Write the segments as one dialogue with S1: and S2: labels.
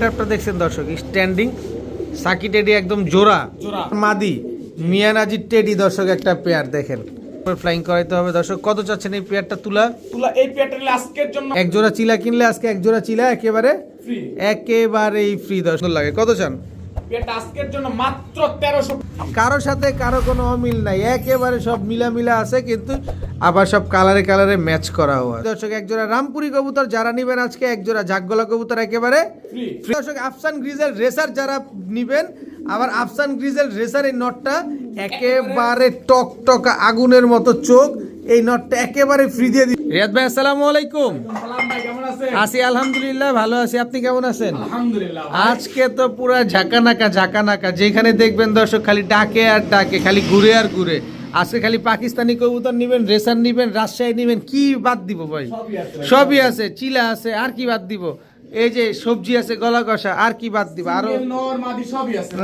S1: Gate আপটা দেখছেন দর্শক স্ট্যান্ডিং সাকি টেডি একদম জোড়া। মাদি মিয়ানাজি টেডি দর্শক একটা পেয়ার দেখেন। ফ্লাইং করাইতে হবে দর্শক কত চাচ্ছেন এই পেয়ারটা তুলা?
S2: তুলা এই পেয়ারটা নিলে আজকের জন্য
S1: এক জোড়া চিলা কিনলে আজকে এক জোড়া চিলা একেবারে
S2: ফ্রি
S1: একেবারেই ফ্রি দর্শক। লাগে কত চান?
S2: পেয়ারটা আজকের জন্য মাত্র তেরোশো
S1: কারও সাথে কারও কোনো অমিল নাই। একেবারে সব মিলা মিলা আছে কিন্তু আবার সব কালারে কালারে ম্যাচ করা হয়। দর্শক একজোড়া রামপুরি কবুতর যারা নিবেন আজকে একজোড়া জাগগলা কবুতর একেবারে দর্শক আফসান গ্রিজেল রেসার যারা নিবেন আবার আফসান গ্রিজেল রেসার এই নটটা একেবারে টক টক আগুনের মতো চোখ এই নটটা একেবারে ফ্রি দিয়ে দিই রিয়াদ ভাই আসসালামু আলাইকুম। আছি আলহামদুলিল্লাহ ভালো আছি। আপনি কেমন আছেন?
S2: আলহামদুলিল্লাহ
S1: আজকে তো পুরা ঝাঁকানাকা ঝাঁকানাকা। যেখানে দেখবেন দর্শক খালি ডাকে আর ডাকে খালি ঘুরে আর ঘুরে। আজকে খালি পাকিস্তানি কবুতর নিবেন রেসার নিবেন রাজশাহী নিবেন কি বাদ দিব ভাই?
S2: সবই আছে
S1: চিলা আছে আর কি বাদ দিব? এই যে সবজি আছে গলা কষা আর কি বাদ দিব?
S2: আরও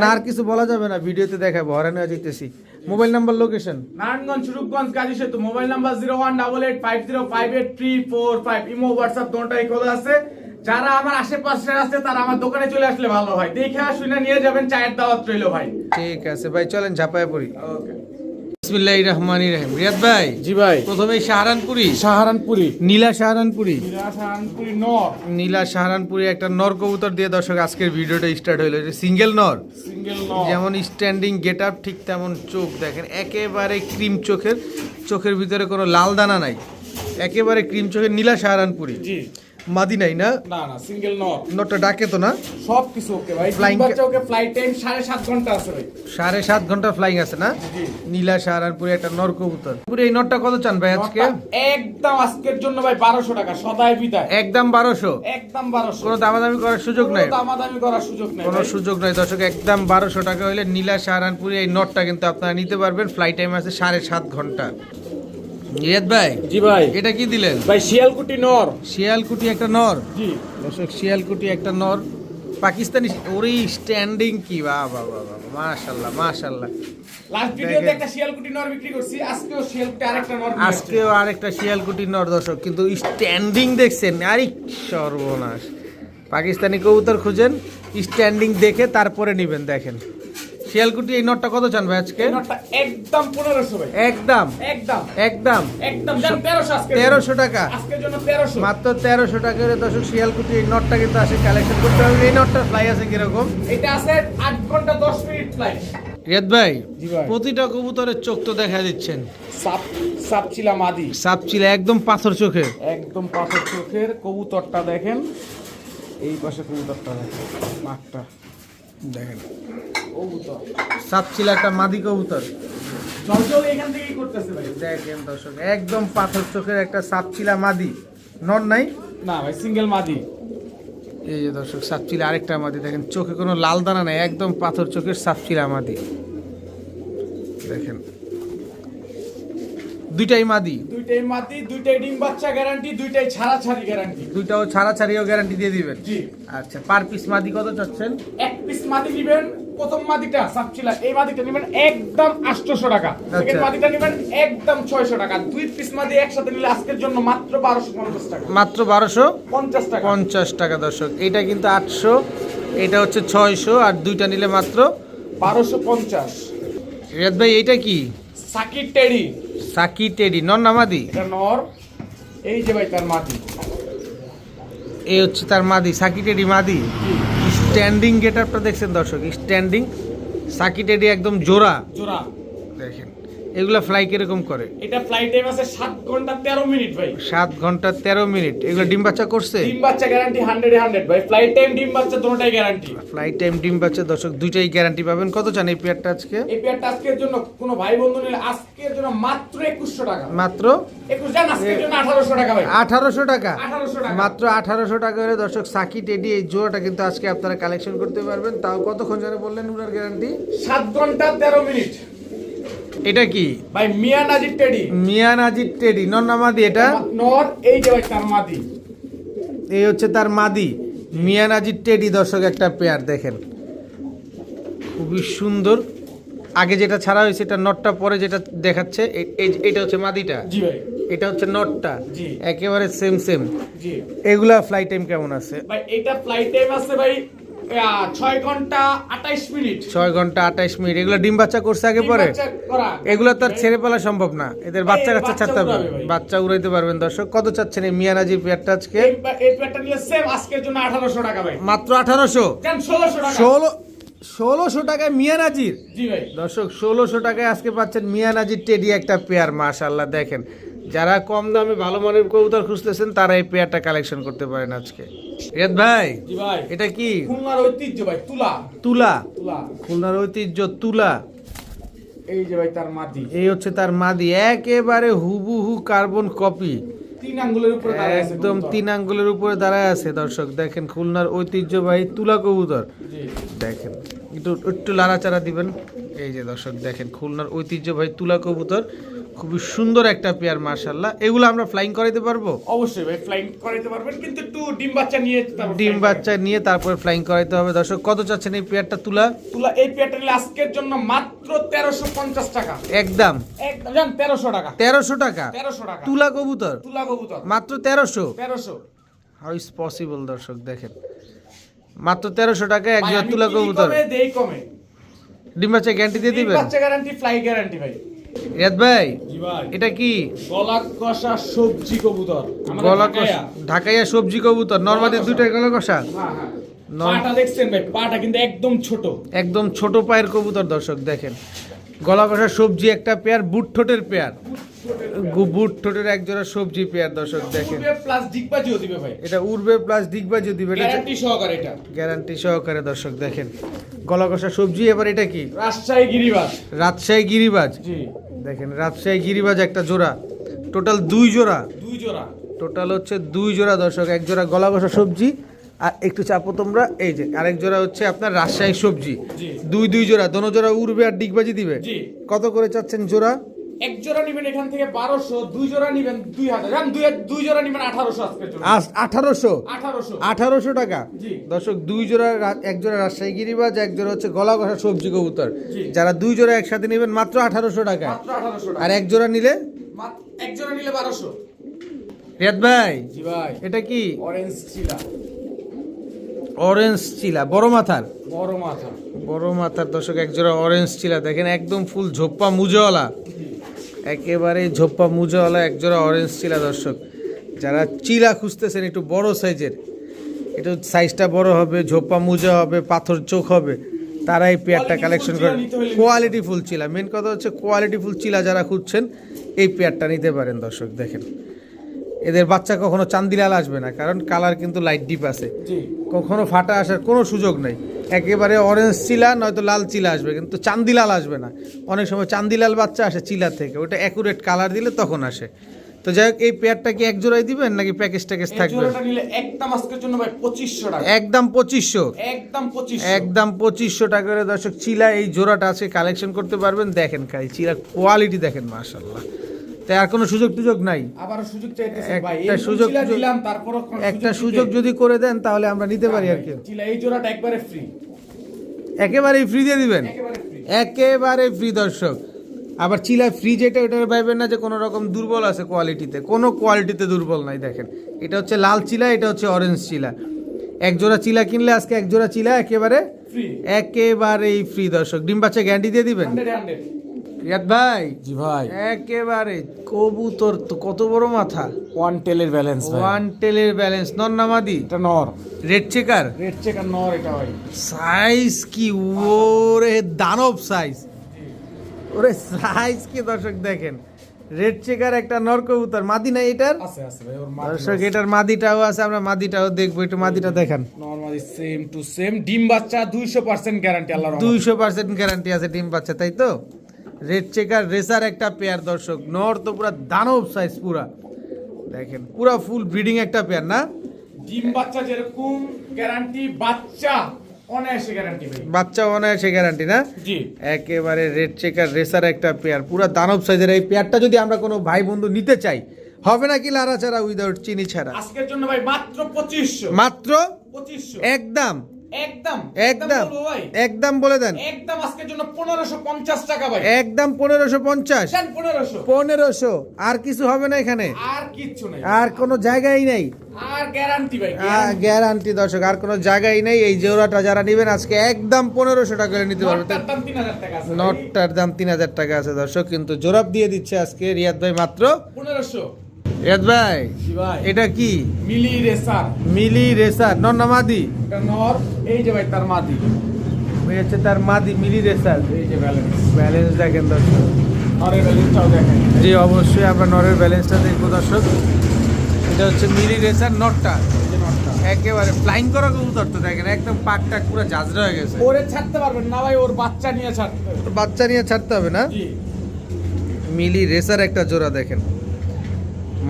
S1: না আর কিছু বলা যাবে না ভিডিওতে দেখাবো হরানো যেতেছি mobile number location
S2: Narayanganj Surupganj Gazi সেতু। Mobile number zero one double eight five zero five eight three four five imo WhatsApp দোটাই খোলা আছে। যারা আমার আশেপাশে আছে তারা আমার দোকানে চলে আসলে ভালো হয়। দেখে শুনে নিয়ে যাবেন চায়ের দাওয়াত রইল ভাই।
S1: ঠিক আছে ভাই চলেন ঝাপায় পড়ি।
S2: ওকে
S1: রহিম। রিয়াদ ভাই
S2: জি ভাই।
S1: প্রথমে সাহারানপুরি।
S2: সাহারানপুরি।
S1: নীলা সাহারানপুরি।
S2: সাহারানপুরি নর।
S1: নীলা সাহারানপুরি একটা নর কবুতর দিয়ে দর্শক আজকের ভিডিওটা স্টার্ট হইল। সিঙ্গেল নর।
S2: সিঙ্গেল নর।
S1: যেমন স্ট্যান্ডিং গেট আপ ঠিক তেমন চোখ দেখেন। একেবারে ক্রিম চোখের চোখের ভিতরে কোনো লাল দানা নাই। একেবারে ক্রিম চোখের নীলা সাহারানপুরি।
S2: জি।
S1: মাদি নাই না
S2: না না সিঙ্গেল নর
S1: নটটা ডাকে তো না?
S2: সব কিছু ওকে ভাই ফ্লাইং বাচ্চা ওকে ফ্লাইট টাইম সাড়ে সাত ঘণ্টা আছে ভাই।
S1: সাড়ে সাত ঘণ্টা ফ্লাইং আছে না?
S2: জি
S1: নীলা সাহারানপুরি একটা নর কবুতর। পুরো এই নটটা কত চান ভাই আজকে?
S2: একদম আজকের জন্য ভাই বারোশো টাকা সদাই বিদায়।
S1: একদম বারোশো?
S2: একদম বারোশো।
S1: কোনো দামাদামি করার সুযোগ নাই?
S2: দামাদামি করার সুযোগ নেই
S1: কোনো সুযোগ নাই দর্শক একদম বারোশো টাকা হইলে নীলা সাহারানপুরি এই নটটা কিন্তু আপনারা নিতে পারবেন। ফ্লাইট টাইম আছে সাড়ে সাত ঘণ্টা। রিয়াদ ভাই
S2: জি ভাই।
S1: এটা কি দিলেন?
S2: ভাই শিয়ালকুটি নর।
S1: শিয়ালকুটি একটা নর?
S2: জি।
S1: দর্শক শিয়ালকুটি একটা নর। পাকিস্তানি ওরে স্ট্যান্ডিং কি? বাহ বাহ বাহ বাহ মাশাল্লাহ মাশাল্লাহ।
S2: লাস্ট ভিডিওতে একটা শিয়ালকুটি নর বিক্রি করছি আজকেও শিয়ালকুটি আরেকটা নর
S1: আজকেও আরেকটা শিয়ালকুটি নর দর্শক কিন্তু স্ট্যান্ডিং দেখছেন? আরে সর্বনাশ। পাকিস্তানি কবুতর খুঁজেন স্ট্যান্ডিং দেখে তারপরে নিবেন দেখেন। শিয়ালকুটি এই নটটা কত চান ভাই আজকে
S2: একদম পনেরোশো ভাই।
S1: একদম?
S2: একদম।
S1: একদম?
S2: একদম। তেরোশো
S1: টাকা? মাত্র তেরোশো টাকা করে দর্শক শিয়ালকুটি এই নটটা কিন্তু আসে কালেকশন করতে হবে। এই নটটা ফ্লাই আছে কীরকম?
S2: এটা আছে আট ঘণ্টা দশ মিনিট
S1: রিয়াদ ভাই প্রতিটা কবুতরের চোখ তো দেখা দিচ্ছেন।
S2: সাপ মাদি।
S1: একদম পাথর চোখে
S2: একদম পাথর চোখের কবুতরটা দেখেন। এই পাশে কবুতরটা দেখেন মাঠটা।
S1: দেখেন।
S2: কবুতর
S1: সাপ ছিল একটা মাদি কবুতর। দেখেন দর্শক একদম পাথর চোখের একটা সাপ ছিলা মাদি। নর নাই?
S2: না ভাই সিঙ্গেল মাদি।
S1: এই যে দর্শক সাপ ছিল আরেকটা মাদি। দেখেন চোখে কোনো লাল দানা নাই একদম পাথর চোখের সাপ ছিল মাদি। দেখেন দুইটাই মাদি?
S2: দুইটাই মাদি দুইটাই ডিম বাচ্চা গ্যারান্টি দুইটাই ছাড়া ছাড়ি গ্যারান্টি
S1: দুইটাও ছাড়া ছাড়িও গ্যারান্টি দিয়ে দিবেন?
S2: জি।
S1: আচ্ছা পার পিস মাদি কত চাচ্ছেন?
S2: এক পিস মাদি নিবেন প্রথম মাদিটা সাপছিলা এই মাদিটা নিবেন একদম আটশোশো টাকা। সেকেন্ড মাদিটা নিবেন একদম ছয়শো টাকা। দুই পিস মাদি একসাথে নিলে আজকের জন্য মাত্র বারোশো পঞ্চাশ টাকা।
S1: মাত্র বারোশো?
S2: পঞ্চাশ টাকা।
S1: পঞ্চাশ টাকা দর্শক। এটা কিন্তু আটশো এটা হচ্ছে ছয়শো আর দুইটা নিলে মাত্র
S2: বারোশো পঞ্চাশ।
S1: রিয়াদ ভাই এটা কি?
S2: সাকির টেডি।
S1: সাকি টেডি নন নামাদি
S2: এটা নর এই যে ভাই তার মাদি।
S1: এই হচ্ছে তার মাদি সাকি টেডি মাদি। স্ট্যান্ডিং গেট আপটা দেখছেন দর্শক স্ট্যান্ডিং সাকি টেডি একদম জোড়া।
S2: জোড়া।
S1: দেখেন। এগুলা ফ্লাই কীরকম করে?
S2: এটা ফ্লাইট টাইম আছে সাত ঘণ্টা তেরো মিনিট ভাই।
S1: সাত ঘণ্টা তেরো মিনিট। এগুলো ডিম বাচ্চা করছে?
S2: ডিম বাচ্চা গ্যারান্টি হান্ড্রেড হান্ড্রেড ভাই। ফ্লাইট টাইম ডিম বাচ্চা দুটোটাই গ্যারান্টি
S1: ফ্লাইট টাইম ডিম বাচ্চা দর্শক দুইটাই গ্যারান্টি পাবেন। কত চান এই পেয়ারটা আজকে?
S2: এই পেয়ারটা আজকের জন্য কোনো ভাই বন্ধু নিলে আজকের জন্য মাত্র একুশশো টাকা।
S1: মাত্র?
S2: একুশ জান আজকের জন্য আঠারোশো টাকা ভাই।
S1: আঠারোশো টাকা?
S2: আঠারোশো টাকা।
S1: মাত্র আঠারোশো টাকা করে দর্শক সাকি টেডি এই জোড়াটা কিন্তু আজকে আপনারা কালেকশন করতে পারবেন। তাও কতক্ষণ জানে বললেন উনার গ্যারান্টি
S2: সাত ঘণ্টা তেরো মিনিট।
S1: এটা কি?
S2: ভাই মিয়া নাজির টেডি।
S1: মিয়ান আজির টেডি। নন নামাদি এটা?
S2: নর এই যে ভাই তার মাদি।
S1: এই হচ্ছে তার মাদি। মিয়ান আজির টেডি দর্শক একটা পেয়ার দেখেন। খুবই সুন্দর। আগে যেটা ছাড়া হয়েছে এটা নটটা পরে যেটা দেখাচ্ছে এটা হচ্ছে মাদিটা।
S2: জি ভাই।
S1: এটা হচ্ছে নটটা।
S2: জি।
S1: একেবারে সেম সেম
S2: জি।
S1: এগুলা ফ্লাই টাইম কেমন আছে?
S2: ভাই এটা ফ্লাইট টাইম আছে ভাই ছয় ঘণ্টা আঠাইশ মিনিট।
S1: ছয় ঘণ্টা আঠাইশ মিনিট। এগুলো ডিম বাচ্চা করছে আগে পরে? এগুলো তো আর ছেড়ে সম্ভব না। এদের বাচ্চা কাচ্চা ছাড়তে হবে। বাচ্চা উড়াইতে পারবেন দর্শক। কত চাচ্ছেন এই মিয়ানাজি পেয়ারটা আজকে?
S2: এই পেয়ারটা নিলে সেম আজকের জন্য আঠারোশো টাকা ভাই।
S1: মাত্র আঠারোশো?
S2: ষোলোশো
S1: ষোলো ষোলোশো টাকায় মিয়ানাজির দর্শক ষোলোশো টাকায় আজকে পাচ্ছেন মিয়ানাজির টেডি একটা পেয়ার মাশাল্লাহ দেখেন। যারা কম দামে ভালো মানের কবুতর খুঁজতেছেন তারা এই পেয়ারটা কালেকশন করতে পারেন আজকে। রিয়াদ ভাই এটা কি?
S2: খুলনার ঐতিহ্য ভাই তুলা।
S1: তুলা?
S2: তুলা।
S1: খুলনার ঐতিহ্য তুলা।
S2: এই যে ভাই তার মাটি
S1: এই হচ্ছে তার মাদি একেবারে হুবুহু কার্বন কপি
S2: তিন আঙ্গুলের উপরে দাঁড়ায়
S1: একদম তিন আঙ্গুলের উপরে দাঁড়ায় আছে দর্শক। দেখেন খুলনার ঐতিহ্যবাহী তুলা কবুতর। দেখেন একটু একটু লাড়াচাড়া দিবেন। এই যে দর্শক দেখেন খুলনার ঐতিহ্যবাহী তুলা কবুতর। খুবই সুন্দর একটা পেয়ার মার্শাল্লাহ এগুলো আমরা ফ্লাইং করাইতে পারব?
S2: অবশ্যই ভাই ফ্লাইং করাইতে পারবেন কিন্তু একটু ডিম বাচ্চা নিয়ে
S1: ডিম বাচ্চা নিয়ে তারপরে ফ্লাইং করাইতে হবে। দর্শক কত চাচ্ছেন এই পেয়ারটা তুলা।
S2: তুলা এই পেয়ারটা নিলে আজকের জন্য মাত্র তেরোশো পঞ্চাশ টাকা।
S1: একদম।
S2: একদম জান তেরোশো টাকা।
S1: তেরোশো টাকা?
S2: তেরোশো টাকা।
S1: তুলা কবুতর?
S2: তুলা কবুতর।
S1: মাত্র তেরোশো?
S2: তেরোশো।
S1: হাউ ইজ পসিবল দর্শক দেখেন। মাত্র তেরোশো টাকা এক জোড়া তুলা কবুতর।
S2: কমে, দেই কমে।
S1: ডিম বাচ্চা গ্যারান্টি দিয়ে দিবেন?
S2: বাচ্চা গ্যারান্টি ফ্লাই গ্যারান্টি ভাই।
S1: রিয়াদ ভাই এটা কি?
S2: গলা সবজি কবুতর। ঢাকাইয়া।
S1: সবজি কবুতর নর্মালি
S2: কষা।
S1: দুইটাই গলা কষা? নর-
S2: পাটা দেখছেন ভাই পাটা কিন্তু একদম ছোট।
S1: একদম ছোট পায়ের কবুতর দর্শক দেখেন। গলা কষা সবজি একটা পেয়ার বুট ঠোঁটের পেয়ার। গু- বুট ঠোঁটের এক জোড়া সবজি পেয়ার দর্শক দেখেন।
S2: প্লাস ডিগবাজিও দিবে ভাই।
S1: এটা উড়বে প্লাস ডিগবাজি দিবে
S2: গ্যারান্টি সহকারে এটা।
S1: গ্যারান্টি সহকারে দর্শক দেখেন। গলা কষা সবজি এবার এটা কি?
S2: রাজশাহী গিরিবাস
S1: রাজশাহী গিরিবাজ।
S2: জি।
S1: দেখেন রাজশাহী গিরিবাজ একটা জোড়া। টোটাল দুই জোড়া।
S2: দুই জোড়া।
S1: টোটাল হচ্ছে দুই জোড়া দর্শক। এক জোড়া গলা বসা সবজি আর একটু চাপো তোমরা। এই যে আরেক জোড়া হচ্ছে আপনার রাজশাহী সবজি। দুই দুই জোড়া। দোনো জোড়া উড়বে আর ডিগবাজি দিবে। কত করে চাচ্ছেন জোড়া?
S2: এক জোড়া নিবেন এখান থেকে বারোশো দুই জোড়া নিবেন দুই হাজার। দুই দুই জোড়া নিবেন আঠারোশো আজকের জন্য
S1: আঠারোশো?
S2: আঠারোশো।
S1: আঠারোশো টাকা। দর্শক দুই জোড়া এক জোড়া রাজশাহী গিরিবাজ এক জোড়া হচ্ছে গলা কষা সবজি কবুতর। যারা দুই জোড়া একসাথে নেবেন মাত্র আঠারোশো টাকা।
S2: মাত্র আঠারোশো টাকা।
S1: আর এক জোড়া নিলে?
S2: এক জোড়া নিলে বারোশো।
S1: রিয়াদ ভাই
S2: জি ভাই।
S1: এটা কি?
S2: অরেঞ্জ চিলা।
S1: অরেঞ্জ চিলা বড় মাথার?
S2: বড় মাথা
S1: বড় মাথার দর্শক এক জোড়া অরেঞ্জ চিলা। দেখেন একদম ফুল ঝোপ্পা মুজওয়ালা। একেবারে ঝোপ্পা মুজওয়ালা এক জোড়া অরেঞ্জ চিলা দর্শক। যারা চিলা খুঁজতেছেন একটু বড় সাইজের একটু সাইজটা বড় হবে ঝোপ্পা মুজা হবে পাথর চোখ হবে তারা এই পেয়ারটা কালেকশন করে। কোয়ালিটি ফুল চিলা। মেন কথা হচ্ছে কোয়ালিটি ফুল চিলা যারা খুঁজছেন এই পেয়ারটা নিতে পারেন দর্শক দেখেন। এদের বাচ্চা কখনো চান্দিলাল আসবে না কারণ কালার কিন্তু লাইট ডিপ আছে। কখনো ফাটা আসার কোনো সুযোগ নেই। একেবারে অরেঞ্জ চিলা নয়তো লাল চিলা আসবে কিন্তু চান্দিলাল আসবে না। অনেক সময় চান্দিলাল বাচ্চা আসে চিলা থেকে ওটা অ্যাকুরেট কালার দিলে তখন আসে। তো যাই হোক এই পেয়ারটা কি এক জোড়াই দিবেন নাকি প্যাকেজ ট্যাকেজ থাকবে?
S2: একদম আজকের জন্য ভাই পঁচিশশো টাকা।
S1: একদম পঁচিশশো।
S2: একদম
S1: টাকা করে দর্শক চিলা এই জোড়াটা আছে কালেকশন করতে পারবেন। দেখেন খালি চিলা কোয়ালিটি দেখেন মাশাল্লাহ তাই আর কোনো সুযোগ টুযোগ নাই।
S2: আবার সুযোগ চাইতেছে ভাই।
S1: একটা সুযোগ
S2: দিলাম
S1: একটা সুযোগ যদি করে দেন তাহলে আমরা নিতে পারি আর কি।
S2: এই জোড়াটা একবারে ফ্রি
S1: একেবারেই ফ্রি দিয়ে দিবেন?
S2: একেবারে ফ্রি
S1: দর্শক। আবার চিলা ফ্রি যেটা ওটা ভাববেন না যে কোনো রকম দুর্বল আছে কোয়ালিটিতে কোনো কোয়ালিটিতে দুর্বল নাই দেখেন। এটা হচ্ছে লাল চিলা এটা হচ্ছে অরেঞ্জ চিলা। এক জোড়া চিলা কিনলে আজকে এক জোড়া চিলা একেবারে একেবারেই ফ্রি দর্শক। ডিম বাচ্চা গ্যারান্টি দিয়ে দিবেন? রিয়াদ ভাই?
S2: জি ভাই।
S1: একেবারে কবুতর তো কত বড় মাথা?
S2: ওয়ান টেলের ব্যালেন্স
S1: ওয়ান টেলের ব্যালেন্স নর নামাদি
S2: এটা নর।
S1: রেড চেকার
S2: রেড চেকার নর এটা ভাই।
S1: সাইজ কি? ওরে দানব সাইজ ওরে সাইজ কি দর্শক দেখেন। রেড চেকার একটা নর কবুতর। মাদি নাই এটার? দর্শক এটার মাদিটাও আছে আমরা মাদিটাও দেখব একটু মাদিটা দেখান।
S2: নরমালি সেম টু সেম ডিম বাচ্চা 200% গ্যারান্টি আল্লাহর
S1: দুইশো পার্সেন্ট গ্যারান্টি আছে ডিম বাচ্চা তাই তো? রেড চেকার রেসার একটা পেয়ার দর্শক। নর তো পুরা দানব সাইজ পুরা। দেখেন পুরা ফুল ব্রিডিং একটা পেয়ার না?
S2: ডিম বাচ্চা যেরকম গ্যারান্টি বাচ্চা অনায়াসে গ্যারান্টি ভাই।
S1: বাচ্চা অনায়াসে গ্যারান্টি না?
S2: জি।
S1: একেবারে রেড চেকার রেসার একটা পেয়ার পুরা দানব সাইজের এই পেয়ারটা যদি আমরা কোনো ভাই বন্ধু নিতে চাই হবে নাকি লারা ছাড়া উইদাউট চিনি ছাড়া?
S2: আজকের জন্য ভাই মাত্র 2500
S1: মাত্র
S2: 2500
S1: একদম।
S2: একদম
S1: একদম একদম বলে দেন।
S2: একদম আজকের জন্য টাকা ভাই। দেন
S1: আর কিছু হবে না এখানে।
S2: আর কিচ্ছু নেই।
S1: আর কোনো জায়গাই নেই।
S2: আর গ্যারান্টি ভাই
S1: গ্যারান্টি দর্শক আর কোনো জায়গাই নেই। এই জোড়াটা যারা নেবেন আজকে একদম পনেরোশো টাকা করে নিতে পারবে
S2: নটটার দাম তিন হাজার টাকা আছে
S1: নটটার দাম তিন হাজার টাকা আছে দর্শক কিন্তু জোরাব দিয়ে দিচ্ছে আজকে রিয়াদ ভাই মাত্র
S2: পনেরোশো।
S1: রিয়াদ ভাই এটা কি?
S2: মিলি রেসার।
S1: মিলি রেসার। নন্নামাদি
S2: এটা নর এই যে ভাই তার মাদি।
S1: হচ্ছে তার মাদি মিলি রেসার।
S2: এই যে ব্যালেন্স
S1: ব্যালেন্স দেখেন দর্শক।
S2: নরের ব্যালেন্সটাও দেখেন।
S1: জি অবশ্যই আমরা নরের ব্যালেন্সটা দেখব দর্শক। এটা হচ্ছে মিলি রেসার নটটা
S2: নটটা
S1: একেবারে ফ্লাইং করা কবুতর তো দেখেন একদম পাকটা পুরো ঝাঁঝরা হয়ে গেছে।
S2: ওরে ছাড়তে পারবেন না ভাই ওর বাচ্চা নিয়ে ছাড়তে।
S1: বাচ্চা নিয়ে ছাড়তে হবে না? মিলি রেসার একটা জোড়া দেখেন।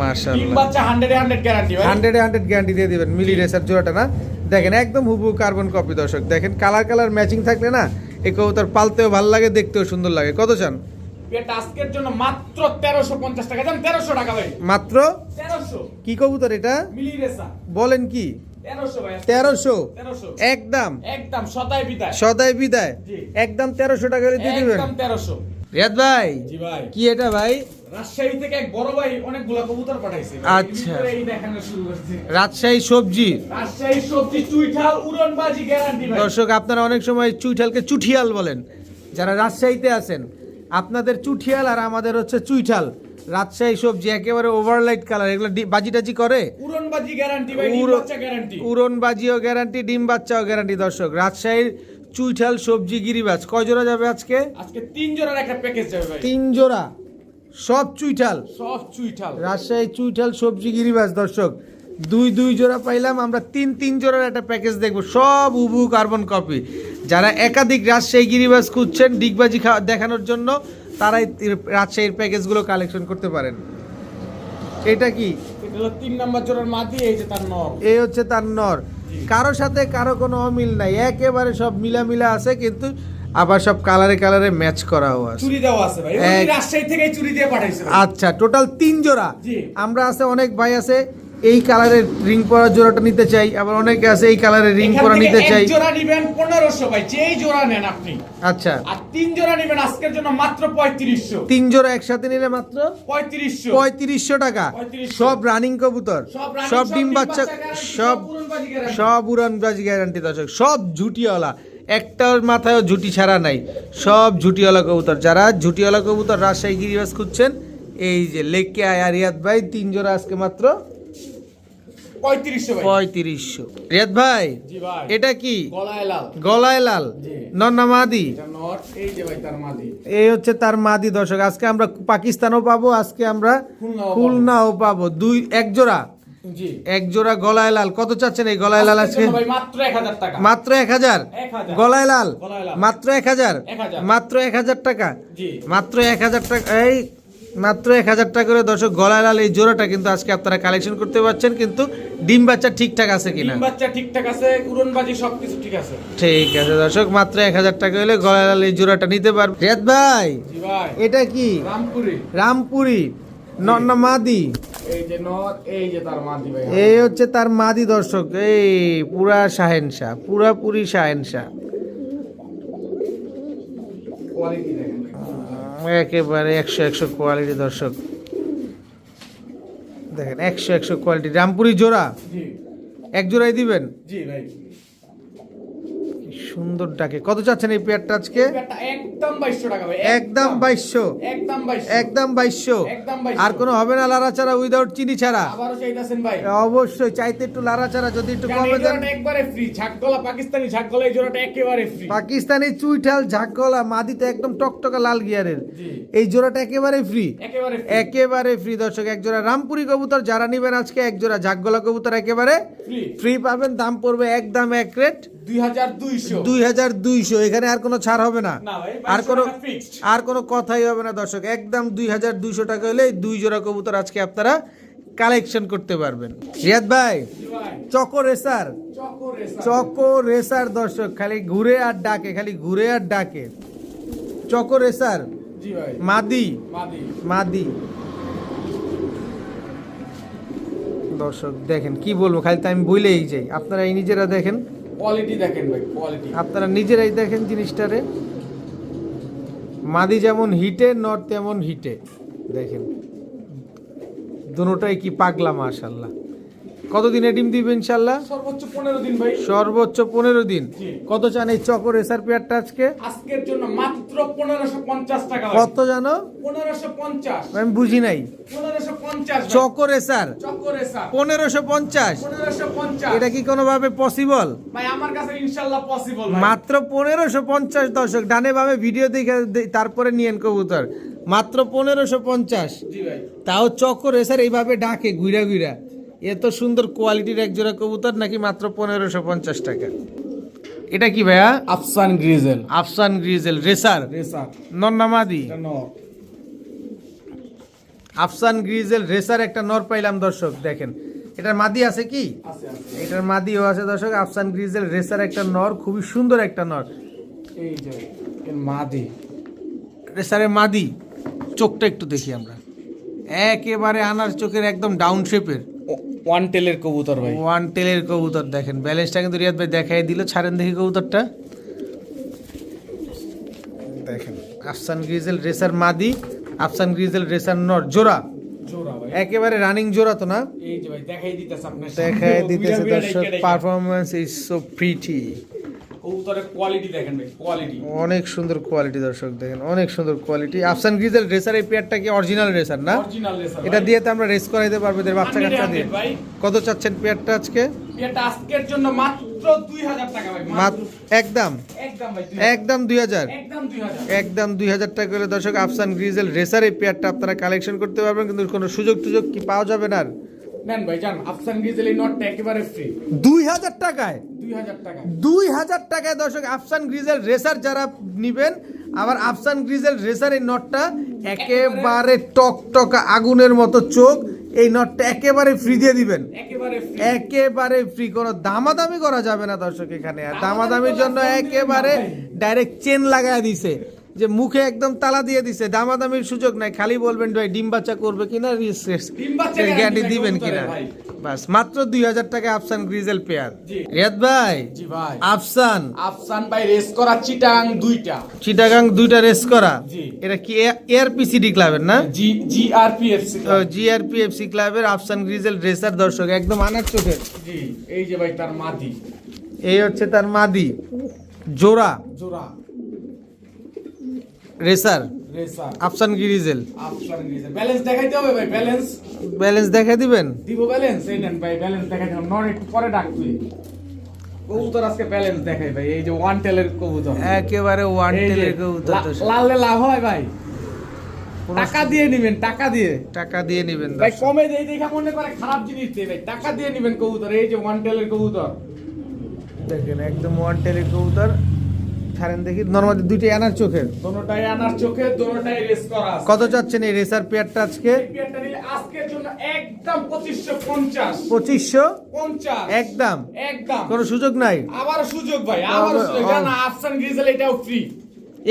S1: মাশাআল্লাহ।
S2: বাচ্চা হান্ড্রেড হান্ড্রেড গ্যারান্টি ভাই।
S1: হান্ড্রেডে হান্ড্রেড গ্যারান্টি দিয়ে দিবেন মিলি রেসার জোড়াটা না? দেখেন একদম হুবহু কার্বন কপি দর্শক। দেখেন কালার কালার ম্যাচিং থাকলে না এই কবুতর পালতেও ভালো লাগে দেখতেও সুন্দর লাগে। কত চান?
S2: এটা আজকের জন্য মাত্র তেরোশো পঞ্চাশ টাকা। জান তেরোশো টাকা ভাই।
S1: মাত্র?
S2: তেরোশো।
S1: কি কবুতর এটা?
S2: মিলি
S1: বলেন কি?
S2: তেরোশো
S1: একদম?
S2: একদম সদাই বিদায়।
S1: সদাই বিদায়? একদম তেরোশো টাকা দিয়ে দিবেন?
S2: তেরোশো।
S1: রিয়াদ ভাই?
S2: জি ভাই।
S1: কি এটা ভাই?
S2: রাজশাহী থেকে এক বড় ভাই অনেকগুলা কবুতর পাঠাইছে
S1: আচ্ছা।
S2: এর এই দেখানো শুরু করছে।
S1: রাজশাহী সবজি।
S2: রাজশাহী সবজি চুইঠাল উড়নবাজি গ্যারান্টি ভাই।
S1: দর্শক আপনারা অনেক সময় চুইঠালকে চুঠিয়াল বলেন। যারা রাজশাহীতে আছেন আপনাদের চুঠিয়াল আর আমাদের হচ্ছে চুইঠাল। রাজশাহী সবজি একেবারে ওভারলাইট কালার এগুলো বাজি টাজি করে?
S2: উড়নবাজি গ্যারান্টি ভাই ডিম বাচ্চা গ্যারান্টি
S1: উড়ন বাজিও গ্যারান্টি ডিম বাচ্চাও গ্যারান্টি দর্শক রাজশাহীর চুইঠাল সবজি গিরিবাজ। কয় জোড়া যাবে আজকে?
S2: আজকে তিন জোড়ার একটা প্যাকেজ যাবে ভাই।
S1: তিন জোড়া। সব চুইঠাল
S2: সব চুইঠাল
S1: রাজশাহী চুইঠাল সবজি গিরিবাজ দর্শক। দুই দুই জোড়া পাইলাম আমরা তিন তিন জোড়ার একটা প্যাকেজ দেখব। সব উবু কার্বন কপি যারা একাধিক রাজশাহী গিরিবাজ খুঁজছেন ডিগবাজি দেখানোর জন্য তারাই রাজশাহীর প্যাকেজগুলো কালেকশন করতে পারেন। এটা কি?
S2: এটা হলো তিন নাম্বার জোড়ার মাদি এই যে তার নর।
S1: এই হচ্ছে তার নর। কারও সাথে কারও কোনো অমিল নাই। একেবারে সব মিলামিলা আছে কিন্তু আবার সব কালারে কালারে ম্যাচ করাও আছে।
S2: চুরি দেওয়া আছে ভাই। রাজশাহী থেকে চুরি দিয়ে পাঠাইছে।
S1: আচ্ছা টোটাল তিন জোড়া। আমরা আছে অনেক ভাই আছে এই কালারের রিং পরা জোড়াটা নিতে চাই আবার অনেকে আছে এই কালারের রিং পরা নিতে চাই।
S2: জোড়া নিবেন পনেরোশো ভাই যেই জোড়া নেন আপনি।
S1: আচ্ছা।
S2: আর তিন জোড়া নিবেন আজকের জন্য মাত্র পঁয়ত্রিশশো।
S1: তিন জোড়া একসাথে নিলে মাত্র
S2: পঁয়ত্রিশশো।
S1: পঁয়ত্রিশশো টাকা। সব রানিং কবুতর
S2: সব
S1: ডিম বাচ্চা সব সব উড়ান বাজি গ্যারান্টি দর্শক সব ঝুটিওয়ালা। একটার মাথায়ও ঝুটি ছাড়া নাই। সব ঝুটিওয়ালা কবুতর যারা ঝুটিওয়ালা কবুতর রাজশাহী গিরিবাস খুঁজছেন এই যে লেকে আয়া রিয়াদ ভাই তিন জোড়া আজকে মাত্র
S2: পঁয়ত্রিশশো ভাই।
S1: রিয়াদ ভাই এটা কি?
S2: গলায় লাল।
S1: নন্না মাদি?
S2: এই
S1: হচ্ছে তার মাদি দর্শক। আজকে আমরা পাকিস্তানও পাবো আজকে আমরা
S2: খুলনাও পাবো।
S1: দুই এক জোড়া? এক জোড়া গলায় লাল। কত চাচ্ছেন এই গলায় লাল আজকে?
S2: মাত্র এক হাজার
S1: গলায় লাল? মাত্র এক হাজার? মাত্র এক হাজার টাকা? মাত্র এক হাজার টাকা। এই মাত্র এক হাজার টাকা করে দর্শক গলায় লাল এই জোড়াটা কিন্তু আজকে আপনারা কালেকশন করতে পারছেন কিন্তু ডিম বাচ্চা ঠিকঠাক আছে কিনা?
S2: ডিম বাচ্চা ঠিকঠাক আছে উড়নবাজি সবকিছু ঠিক আছে।
S1: ঠিক আছে দর্শক মাত্র এক হাজার টাকা হলে গলায় লাল এই জোড়াটা নিতে পারবে রিয়াদ ভাই এটা কি?
S2: রামপুরি।
S1: রামপুরি মাদি?
S2: এই
S1: হচ্ছে তার মাদি দর্শক এই পুরা শাহেনশাহ পুরাপুরি শাহেনশাহ।
S2: কোয়ালিটি দেখেন।
S1: একেবারে একশো একশো কোয়ালিটি দর্শক। দেখেন একশো একশো কোয়ালিটি রামপুরি জোড়া? এক জোড়াই দিবেন?
S2: জি ভাই।
S1: সুন্দর ডাকে কত চাচ্ছেন এই পেয়ারটা আজকে?
S2: একদম বাইশশো টাকা
S1: একদম বাইশশো।
S2: বাইশশো। 2200
S1: আর কোনো হবে না লারা ছাড়া। উইদাউট চিনি ছাড়া অবশ্যই চাইতে একটু লারা ছাড়া যদি একটু কমে দেন।
S2: একবারে ফ্রি ঝাকগলা পাকিস্তানি ঝাকগলা এই জোড়াটা একেবারে ফ্রি
S1: পাকিস্তানি চুইঠাল ঝাকগলা মাদিতে একদম টকটকা লাল গিয়ারের। এই জোড়াটা একেবারে ফ্রি
S2: একেবারে
S1: ফ্রি দর্শক এক জোড়া রামপুরি কবুতর যারা নিবেন আজকে এক জোড়া ঝাকগলা কবুতর একেবারে
S2: ফ্রি
S1: ফ্রি পাবেন দাম পড়বে একদম এক রেট
S2: দুই হাজার দুইশো।
S1: দুই হাজার দুইশো এখানে আর কোনো ছাড় হবে না। আর কোনো
S2: 2200 টাকা fixed।
S1: আর কোনো কথাই হবে না দর্শক। একদম দুই হাজার দুইশো টাকা হলে দুই জোড়া কবুতর আজকে আপনারা কালেকশন করতে পারবেন। রিয়াদ ভাই চকো রেসার।
S2: Choco racer.
S1: দর্শক খালি ঘুরে আর ডাকে খালি ঘুরে আর ডাকে। চকো রেসার মাদি।
S2: মাদি।
S1: মাদি। দর্শক দেখেন কি বলব খালি তো আমি বলেই যাই। আপনারা এই নিজেরা দেখেন।
S2: কোয়ালিটি দেখেন ভাই কোয়ালিটি
S1: আপনারা নিজেরাই দেখেন জিনিসটারে। মাদি যেমন হিটে, নর তেমন হিটে। দেখেন। দুটাই কি পাগলা মাশাল্লাহ কতদিনে ডিম দিবে ইনশাল্লাহ
S2: সর্বোচ্চ পনেরো দিন ভাই।
S1: সর্বোচ্চ পনেরো দিন। কত চান এই চকর এসার পেয়ারটা আজকে?
S2: আজকের জন্য মাত্র পনেরোশো পঞ্চাশ টাকা
S1: কত জানো?
S2: পনেরোশো পঞ্চাশ।
S1: আমি বুঝি নাই।
S2: পনেরোশো পঞ্চাশ
S1: চকর এসার
S2: চক্করে স্যার
S1: পনেরোশো পঞ্চাশ?
S2: পনেরোশো পঞ্চাশ।
S1: এটা কি কোনোভাবে পসিবল
S2: ভাই আমার কাছে ইনশাল্লাহ পসিবল
S1: মাত্র পনেরোশো পঞ্চাশ দর্শক ডানে ভাবে ভিডিও দেখে তারপরে নিয়েন কবুতর। মাত্র পনেরোশো পঞ্চাশ।
S2: জি ভাই।
S1: তাও চক্কর এসার এইভাবে ডাকে ঘুরা ঘুরা। এত সুন্দর কোয়ালিটির এক জোড়া কবুতর নাকি মাত্র পনেরোশো পঞ্চাশ টাকা? এটা কি ভাইয়া?
S2: আফসান গ্রিজেল।
S1: আফসান গ্রিজেল রেসার?
S2: রেসার।
S1: নন্নামাদি আফসান গ্রিজেল রেসার একটা নর পাইলাম দর্শক দেখেন। এটার মাদি আছে কি? এটার মাদিও আছে দর্শক আফসান গ্রিজেল রেসার একটা নর খুবই সুন্দর একটা নর।
S2: এই যে মাদি।
S1: রেসারের মাদি চোখটা একটু দেখি আমরা। একেবারে আনার চোখের একদম ডাউন শেপের
S2: ওয়ান টেলের কবুতর ভাই।
S1: ওয়ান টেলের কবুতর দেখেন। ব্যালেন্সটা কিন্তু রিয়াদ ভাই দেখাই দিল। ছাড়েন দেখি কবুতরটা। দেখেন আফসান গ্রিজেল রেসার মাদি আফসান গ্রিজেল রেসার নর জোড়া। একেবারে রানিং জোড়া তো না?
S2: দেখাই দিতেছে
S1: দর্শক পারফরমেন্স ইজ সো প্রিটি
S2: কবুতরের কোয়ালিটি দেখেন ভাই কোয়ালিটি
S1: অনেক সুন্দর কোয়ালিটি দর্শক দেখেন অনেক সুন্দর কোয়ালিটি আফসান গ্রিজেল রেসার এই পেয়ারটা কি অরিজিনাল রেসার না?
S2: অরিজিনাল রেসার
S1: এটা দিয়ে তো আমরা রেস করাইতে পারব এদের বাচ্চা
S2: 100
S1: কাচ্চা দিয়ে। কত চাচ্ছেন পেয়ারটা আজকে?
S2: এটা আজকের জন্য মাত্র 2000 টাকা ভাই
S1: মাত্র।
S2: মাত্র
S1: একদম।
S2: একদম ভাই
S1: একদম
S2: একদম 2000
S1: একদম টাকা করে দর্শক আফসান গ্রিজেল রেসার এই পেয়ারটা আপনারা কালেকশন করতে পারবেন কিন্তু কোনো সুযোগ টুযোগ কি পাওয়া যাবে না
S2: নেন ভাই জান আফসান গ্রিজেল এই নটটা একেবারে ফ্রি
S1: দুই হাজার টাকায়?
S2: 2000 টাকা
S1: দুই হাজার টাকায়। দর্শক আফসান গ্রিজেল রেসার যারা নিবেন আবার আফসান গ্রিজেল রেসার এই নটটা একেবারে টক টক আগুনের মতো চোখ এই নটটা একেবারে ফ্রি দিয়ে দিবেন।
S2: একেবারে ফ্রি
S1: একেবারে ফ্রি কোনো দামাদামি করা যাবে না দর্শক এখানে। আর দামাদামির জন্য একেবারে ডাইরেক্ট চেন লাগায় দিছে। যে মুখে একদম তালা দিয়ে দিছে দামাদামির সুযোগ নাই খালি বলবেন ভাই ডিম বাচ্চা করবে কিনা গ্যারান্টি দিবেন কিনা? বাস মাত্র দুই হাজার টাকা আফসান গ্রিজেল পেয়ার। রিয়াদ ভাই? আফসান?
S2: আফসান ভাই রেস করা চিটাং দুইটা।
S1: চিটাগাং দুইটা রেস করা? এটা কি এআরপিসিডি ক্লাবের না?
S2: জি জিআরপিএফসি
S1: জিআরপিএফসি ক্লাবের আফসান গ্রিজেল রেসার দর্শক একদম আনার চোখের
S2: জি এই যে ভাই তার মাদি।
S1: এই হচ্ছে তার মাদি। জোড়া।
S2: জোড়া।
S1: রেসার?
S2: রেসার।
S1: আফসান গ্রিজেল
S2: আফসান গ্রিজেল ব্যালেন্স দেখাইতে হবে ভাই ব্যালেন্স।
S1: ব্যালেন্স দেখা দিবেন?
S2: দিব ব্যালেন্স? এই নেন ভাই ব্যালেন্স দেখাই দিলাম। নর একটু পরে ডাক তুই। কবুতর আজকে ব্যালেন্স দেখাই ভাই এই যে ওয়ান টেলের কবুতর।
S1: একেবারে ওয়ান টেলের কবুতর
S2: লা-
S1: দর্শক।
S2: লাভ হয় ভাই। টাকা দিয়ে নিবেন টাকা দিয়ে।
S1: টাকা দিয়ে নেবেন
S2: ভাই কমে দেই দেখা মনে করে খারাপ জিনিস দেই ভাই। টাকা দিয়ে নিবেন কবুতর এই যে ওয়ান টেলের কবুতর।
S1: দেখেন একদম ওয়ান টেলের কবুতর। ছাড়েন দেখি নর্মাল দুইটাই আনার চোখের।
S2: দোনোটাই আনার চোখে দোনোটাই রেস করা আছে।
S1: কত চাচ্ছেন এই রেসার পেয়ারটা আজকে?
S2: পেয়ারটা নিলে আজকের জন্য একদম পঁচিশশো পঞ্চাশ।
S1: পঁচিশশো?
S2: পঞ্চাশ।
S1: একদম?
S2: একদম।
S1: কোনো সুযোগ নাই?
S2: আবার সুযোগ ভাই আবার সুযোগ। আফসান গ্রিজেল এটাও ফ্রি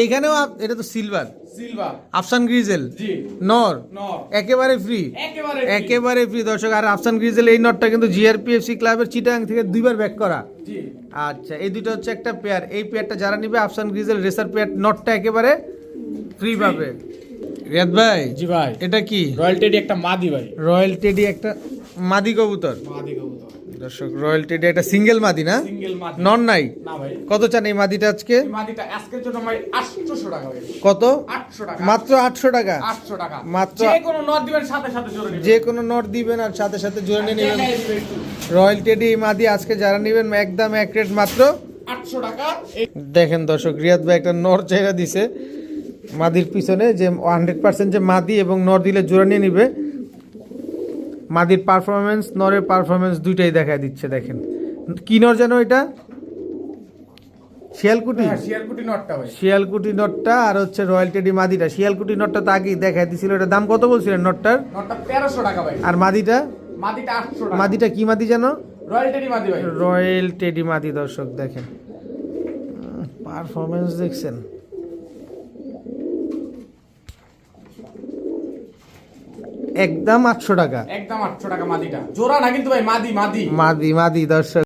S1: এইখানেও এটা তো সিলভার
S2: সিলভার।
S1: আফসান গ্রিজেল।
S2: জি।
S1: নর।
S2: নর।
S1: একেবারে ফ্রি
S2: একেবারে
S1: একেবারে ফ্রি দর্শক। আর আফসান গ্রিজেল এই নটটা কিন্তু জিআরপিএফসি ক্লাবের চিটাং থেকে দুইবার ব্যাক করা।
S2: জি।
S1: আচ্ছা এই দুটো হচ্ছে একটা পেয়ার এই পেয়ারটা যারা নিবে আফসান গ্রিজেল রেসার পেয়ার নটটা একেবারে ফ্রি পাবে। রিয়াদ ভাই
S2: জি ভাই।
S1: এটা কি?
S2: রয়্যাল টেডি একটা মাদি ভাই।
S1: রয়্যাল টেডি একটা মাদি কবুতর।
S2: মাদি কবুতর।
S1: দর্শক রয়্যাল টেডি একটা সিঙ্গেল মাদি না?
S2: সিঙ্গেল মাদি।
S1: নন নাই?
S2: না ভাই।
S1: কত চান এই মাদিটা আজকে?
S2: মাদিটা আজকের জন্য ভাই 800 টাকা
S1: কত?
S2: 800 টাকা।
S1: মাত্র আটশো টাকা?
S2: 800 টাকা।
S1: মাত্র-
S2: যে কোনো নট দিবেন সাথে সাথে জোরে নিবেন।
S1: যে কোনো নট দিবেন আর সাথে সাথে জোরে নিয়ে নেবেন।
S2: দেখাই দিবে একটু।
S1: রয়্যাল টেডি এই মাদি আজকে যারা নেবেন একদম এক রেট মাত্র।
S2: 800 টাকা।
S1: দেখেন দর্শক রিয়াদ ভাই একটা নর চাইরা দিছে। মাদির পিছনে যে হান্ড্রেড পার্সেন্ট যে মাদি এবং নর দিলে জোড়া নিয়ে নিবে। মাদির পারফরমেন্স নরের পারফরমেন্স দুইটাই দেখা দিচ্ছে দেখেন। কি নর যেন এটা? শিয়ালকুটি?
S2: হ্যাঁ শিয়ারকুটি নটটা ভাই।
S1: শিয়ালকুটি নটটা আর হচ্ছে রয়্যাল টেডি মাদিটা। শিয়ালকুটি নটটা তো আগেই দেখাই দিছিল। এটা দাম কত বলছিলেন নটটার?
S2: নটটা 1300 টাকা ভাই।
S1: আর মাদিটা?
S2: মাদিটা 800 টাকা।
S1: মাদিটা কি মাদি যেন?
S2: রয়্যাল টেডি মাদি ভাই।
S1: রয়্যাল টেডি মাদি দর্শক দেখেন। পারফরমেন্স দেখছেন। একদম আটশো টাকা।
S2: একদম 800 টাকা মাদিটা। জোড়া না কিন্তু ভাই মাদি মাদি।
S1: মাদি মাদি দর্শক।